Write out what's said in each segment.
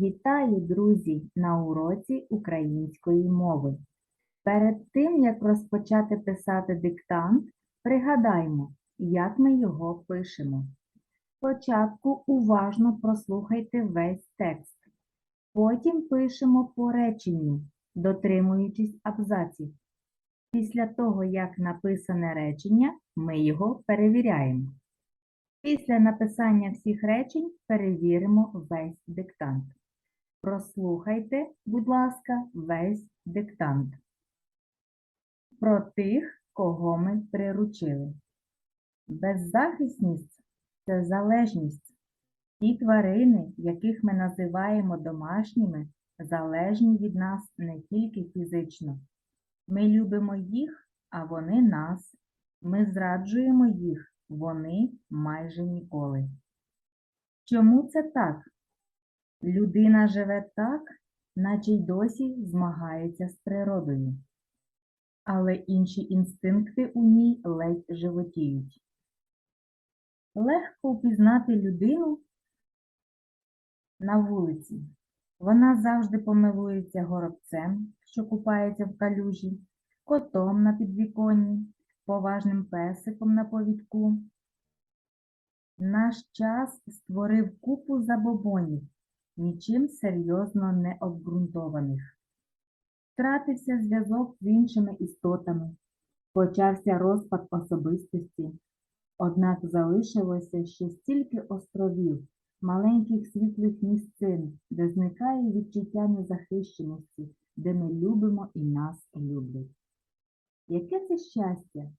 Вітаю, друзі, на уроці української мови. Перед тим, як розпочати писати диктант, пригадаймо, як ми його пишемо. Спочатку уважно прослухайте весь текст. Потім пишемо по реченню, дотримуючись абзаців. Після того, як написане речення, ми його перевіряємо. Після написання всіх речень перевіримо весь диктант. Прослухайте, будь ласка, весь диктант. Про тих, кого ми приручили. Беззахисність це залежність. Ті тварини, яких ми називаємо домашніми, залежні від нас не тільки фізично. Ми любимо їх, а вони нас. Ми зраджуємо їх, вони майже ніколи. Чому це так? Людина живе так, наче й досі змагається з природою. Але інші інстинкти у ній ледь животіють. Легко впізнати людину на вулиці. Вона завжди помилується горобцем, що купається в калюжі, котом на підвіконні, поважним песиком на повідку. Наш час створив купу забобонів, нічим серйозно не обґрунтованих. Втратився зв'язок з іншими істотами, почався розпад особистості, однак залишилося ще стільки островів, маленьких світлих місцин, де зникає відчуття незахищеності, де ми любимо і нас люблять. Яке це щастя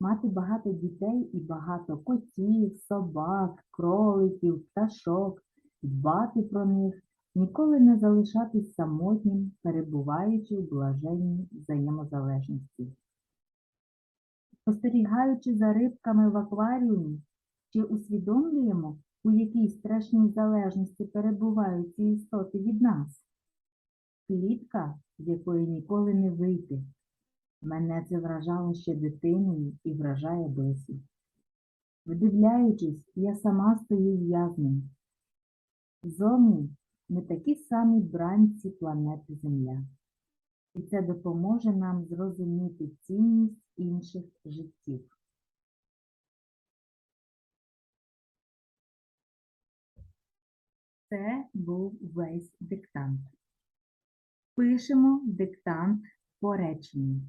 мати багато дітей і багато котів, собак, кроликів, пташок, дбати про них, ніколи не залишатись самотнім, перебуваючи в блаженній взаємозалежності. Спостерігаючи за рибками в акваріумі, чи усвідомлюємо, у якій страшній залежності перебувають ці істоти від нас? Клітка, з якої ніколи не вийти. Мене це вражало ще дитиною і вражає досі. Вдивляючись, я сама стою в'язнем. Зовні ми такі самі бранці планети Земля. І це допоможе нам зрозуміти цінність інших життів. Це був весь диктант. Пишемо диктант по реченню.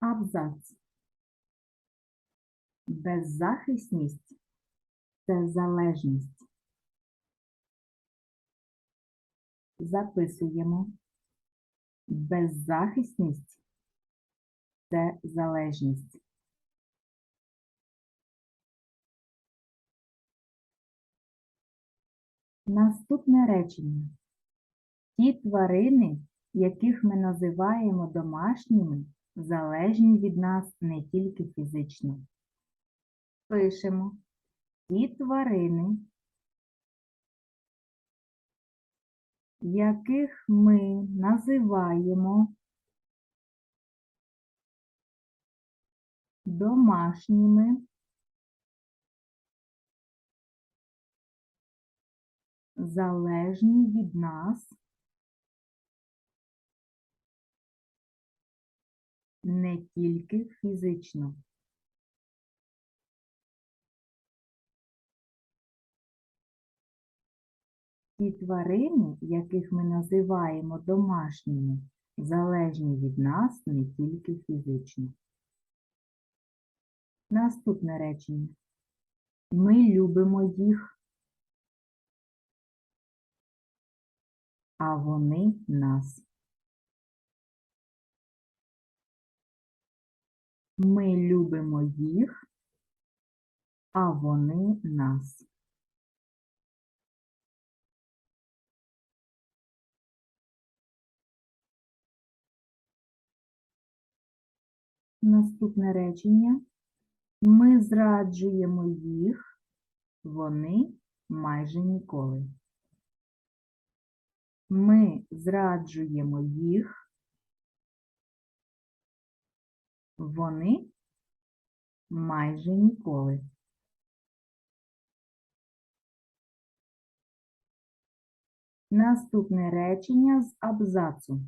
Абзац. Беззахисність це залежність. Записуємо. Беззахисність це залежність. Наступне речення. Ті тварини, яких ми називаємо домашніми, залежні від нас не тільки фізично. Пишемо ті тварини, яких ми називаємо домашніми, залежні від нас не тільки фізично. Ті тварини, яких ми називаємо домашніми, залежні від нас не тільки фізично. Наступне речення. Ми любимо їх, а вони нас. Ми любимо їх, а вони нас. Наступне речення. Ми зраджуємо їх, вони майже ніколи. Ми зраджуємо їх, вони майже ніколи. Наступне речення з абзацу.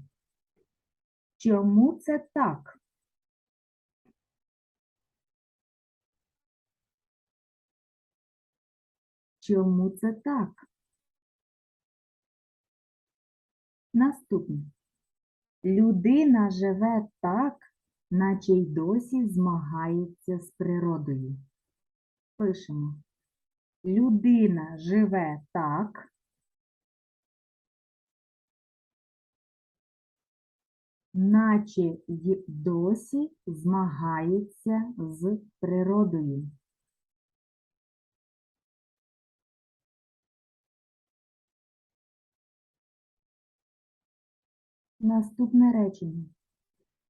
Чому це так? Чому це так? Наступне. Людина живе так, наче й досі змагається з природою. Пишемо. Людина живе так, наче й досі змагається з природою. Наступне речення.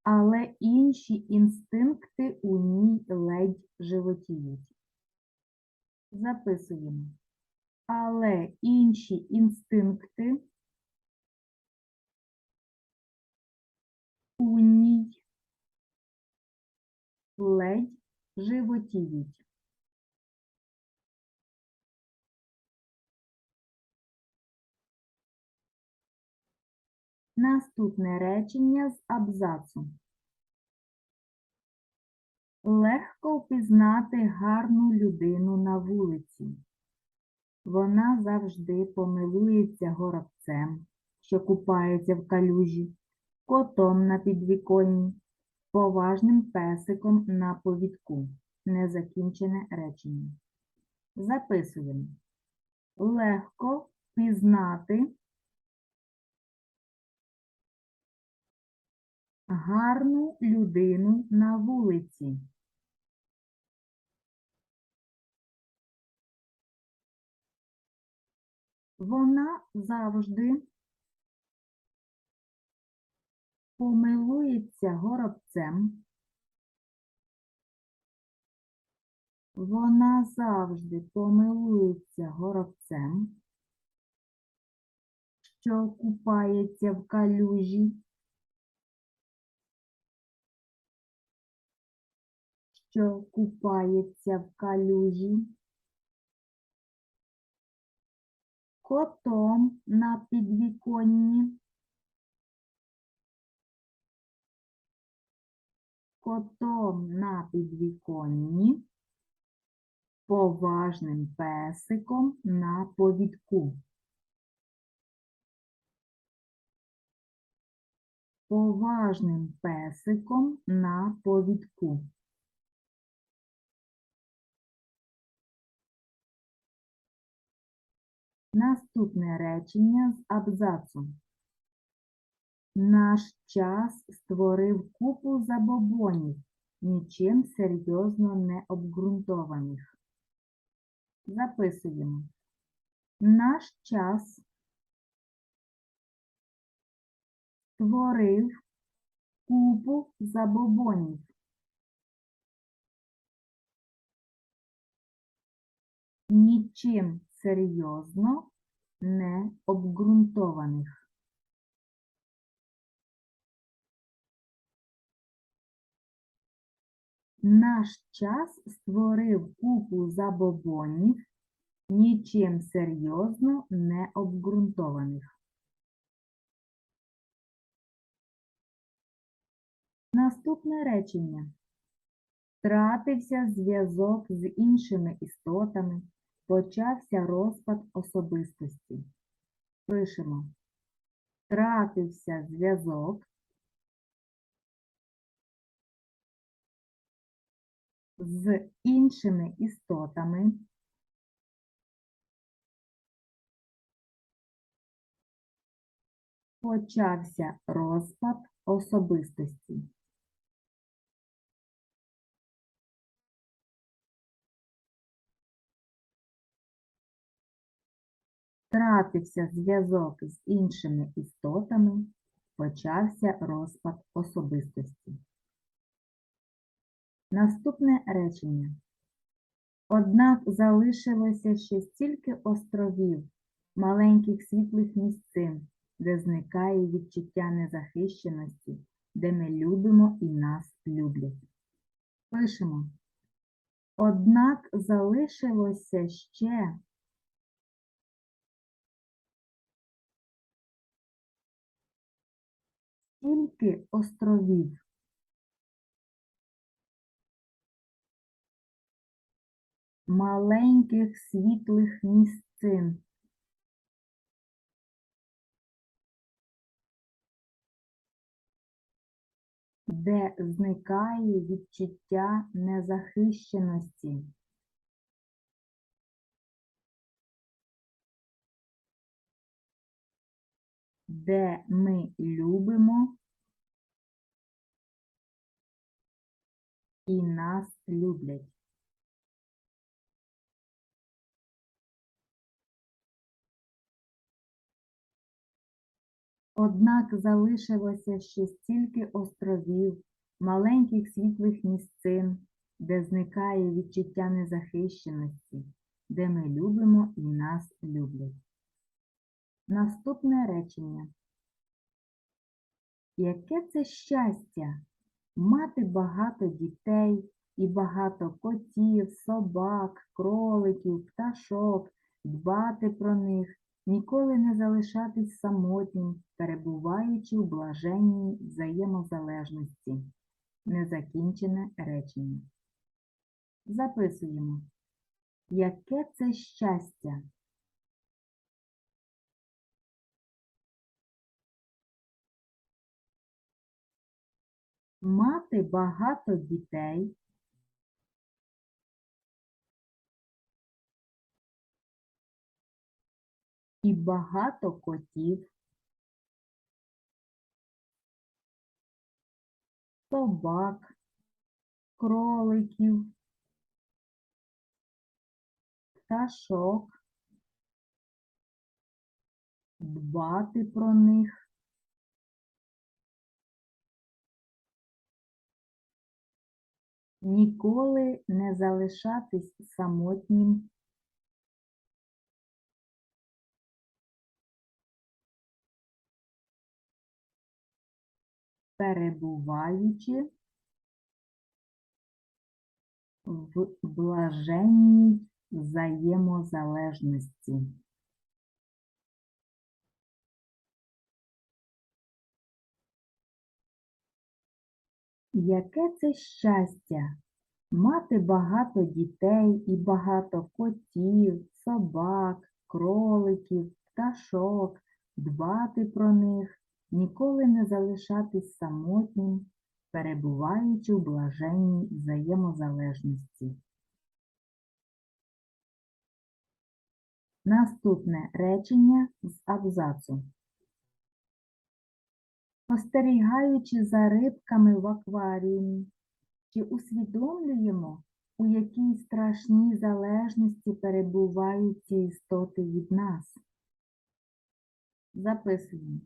Але інші інстинкти у ній ледь животіють. Записуємо. Але інші інстинкти у ній ледь животіють. Наступне речення з абзацу. Легко впізнати гарну людину на вулиці. Вона завжди помилується горобцем, що купається в калюжі, котом на підвіконні, поважним песиком на повідку. Незакінчене речення. Записуємо. Легко впізнати гарну людину на вулиці. Вона завжди помилується горобцем. Вона завжди помилується горобцем, що купається в калюжі. Що купається в калюжі, котом на підвіконні, котом на підвіконні, поважним песиком на повідку. Поважним песиком на повідку. Наступне речення з абзацу. Наш час створив купу забобонів, нічим серйозно не обґрунтованих. Записуємо. Наш час створив купу забобонів. Нічим серйозно не обґрунтованих. Наш час створив купу забобонів, нічим серйозно не обґрунтованих. Наступне речення. Втратився зв'язок з іншими істотами, почався розпад особистості. Пишемо. Втратився зв'язок з іншими істотами. Почався розпад особистості. Втратився зв'язок з іншими істотами, почався розпад особистості. Наступне речення. Однак залишилося ще стільки островів, маленьких світлих місцин, де зникає відчуття незахищеності, де ми любимо і нас люблять. Пишемо. Однак залишилося ще стільки островів. Маленьких світлих місцин. де зникає відчуття незахищеності. Де ми любимо і нас люблять. Однак залишилося ще стільки островів, маленьких світлих місцин, де зникає відчуття незахищеності, де ми любимо і нас люблять. Наступне речення. Яке це щастя мати багато дітей і багато котів, собак, кроликів, пташок, дбати про них, ніколи не залишатись самотнім, перебуваючи в блаженній взаємозалежності. Незакінчене речення. Записуємо. Яке це щастя? Мати багато дітей. І багато котів, собак, кроликів, пташок, дбати про них, ніколи не залишатись самотнім. перебуваючи в блаженній взаємозалежності. Яке це щастя мати багато дітей і багато котів, собак, кроликів, пташок, дбати про них, ніколи не залишатись самотнім, перебуваючи в блаженній взаємозалежності. Наступне речення з абзацу. Спостерігаючи за рибками в акваріумі, чи усвідомлюємо, у якій страшній залежності перебувають ці істоти від нас? Записуємо.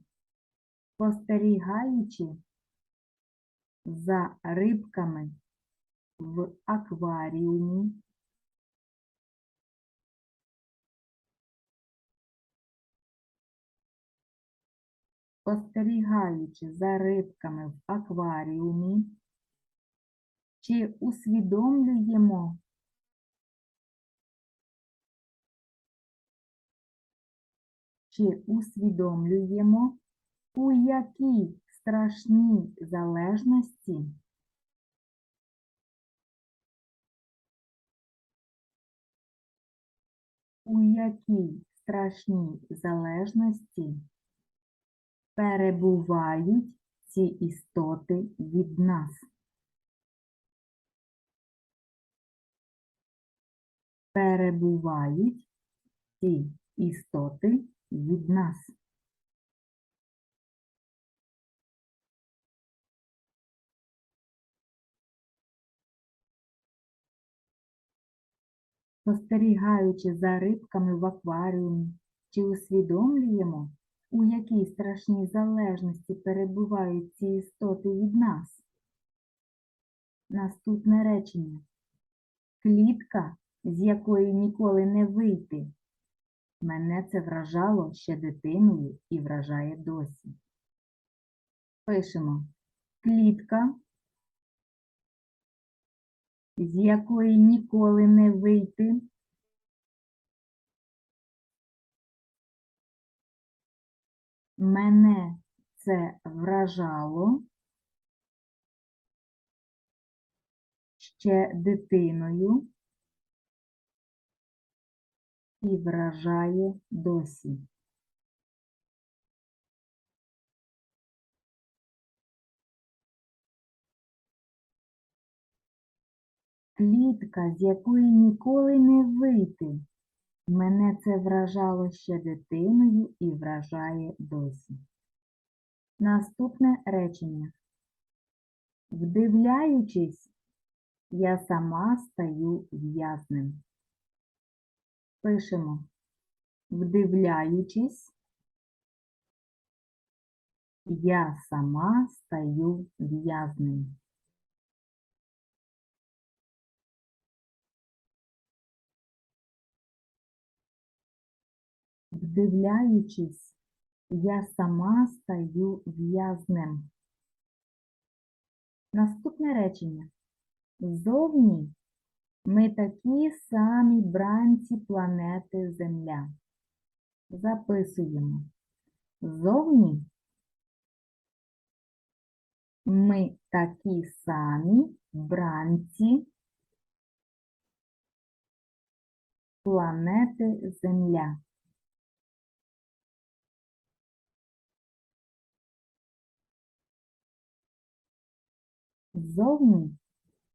Спостерігаючи за рибками в акваріумі, спостерігаючи за рибками в акваріумі, чи усвідомлюємо, чи усвідомлюємо, у якій страшній залежності у якій страшній залежності перебувають ці істоти від нас. Перебувають ці істоти від нас. Спостерігаючи за рибками в акваріумі, чи усвідомлюємо, у якій страшній залежності перебувають ці істоти від нас? Наступне речення. Клітка, з якої ніколи не вийти. Мене це вражало ще дитиною і вражає досі. Пишемо клітка, з якої ніколи не вийти. Мене це вражало ще дитиною і вражає досі. Клітка, з якої ніколи не вийти. Мене це вражало ще дитиною і вражає досі. Наступне речення. Вдивляючись, я сама стаю в'язнем. Пишемо. Вдивляючись, я сама стаю в'язнем. Вдивляючись, я сама стаю в'язнем. Наступне речення. Зовні ми такі самі бранці планети Земля. Записуємо. Зовні ми такі самі бранці планети Земля. Зовні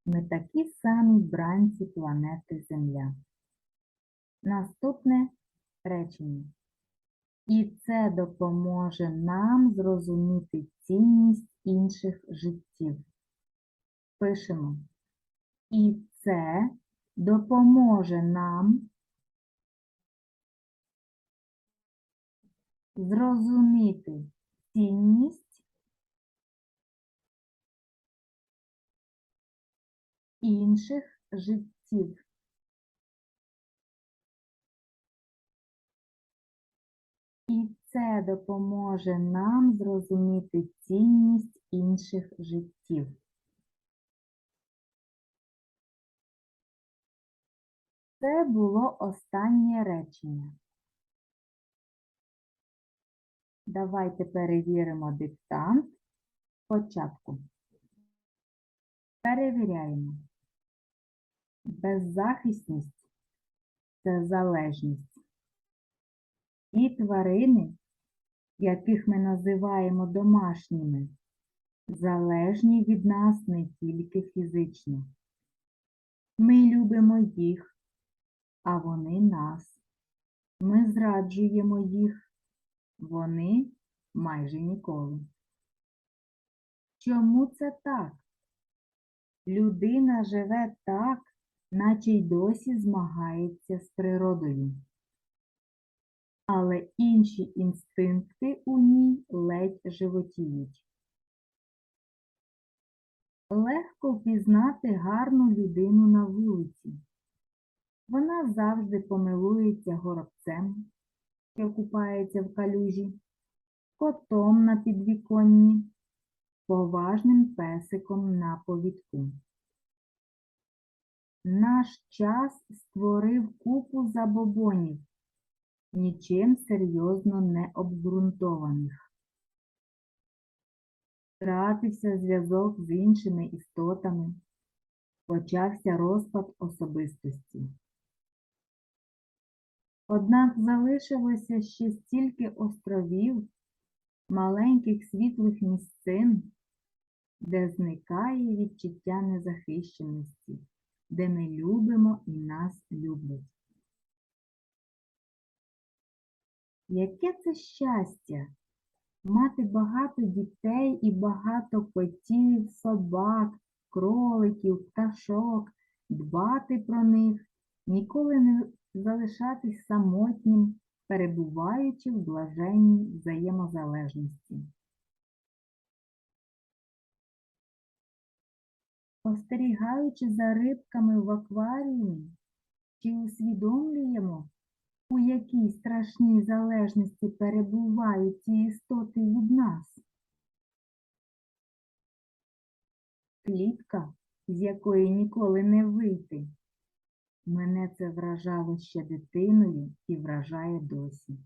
ми такі самі бранці планети Земля. Наступне речення. І це допоможе нам зрозуміти цінність інших життів. Пишемо. І це допоможе нам зрозуміти цінність інших життів. І це допоможе нам зрозуміти цінність інших життів. Це було останнє речення. Давайте перевіримо диктант спочатку. Перевіряємо. Беззахисність це залежність. Ті тварини, яких ми називаємо домашніми, залежні від нас не тільки фізично. Ми любимо їх, а вони нас. Ми зраджуємо їх, вони майже ніколи. Чому це так? Людина живе так, наче й досі змагається з природою. Але інші інстинкти у ній ледь животіють. Легко впізнати гарну людину на вулиці. Вона завжди помилується горобцем, що купається в калюжі, котом на підвіконні, поважним песиком на повідку. Наш час створив купу забобонів, нічим серйозно не обґрунтованих. Втратився зв'язок з іншими істотами, почався розпад особистості. Однак залишилося ще стільки островів, маленьких світлих місцин, де зникає відчуття незахищеності, де ми любимо і нас люблять. Яке це щастя мати багато дітей і багато котів, собак, кроликів, пташок, дбати про них, ніколи не залишатись самотнім, перебуваючи в блаженній взаємозалежності. Спостерігаючи за рибками в акваріумі, чи усвідомлюємо, у якій страшній залежності перебувають ці істоти від нас? Клітка, з якої ніколи не вийти. Мене це вражало ще дитиною і вражає досі.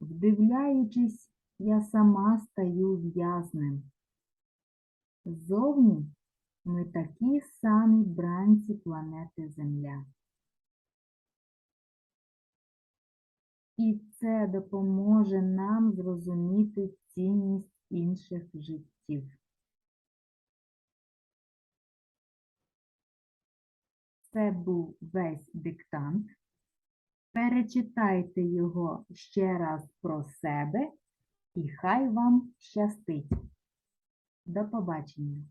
Вдивляючись, я сама стаю в'язнем. Зовні ми такі самі бранці планети Земля. І це допоможе нам зрозуміти цінність інших життів. Це був весь диктант. Перечитайте його ще раз про себе і хай вам щастить. До побачення!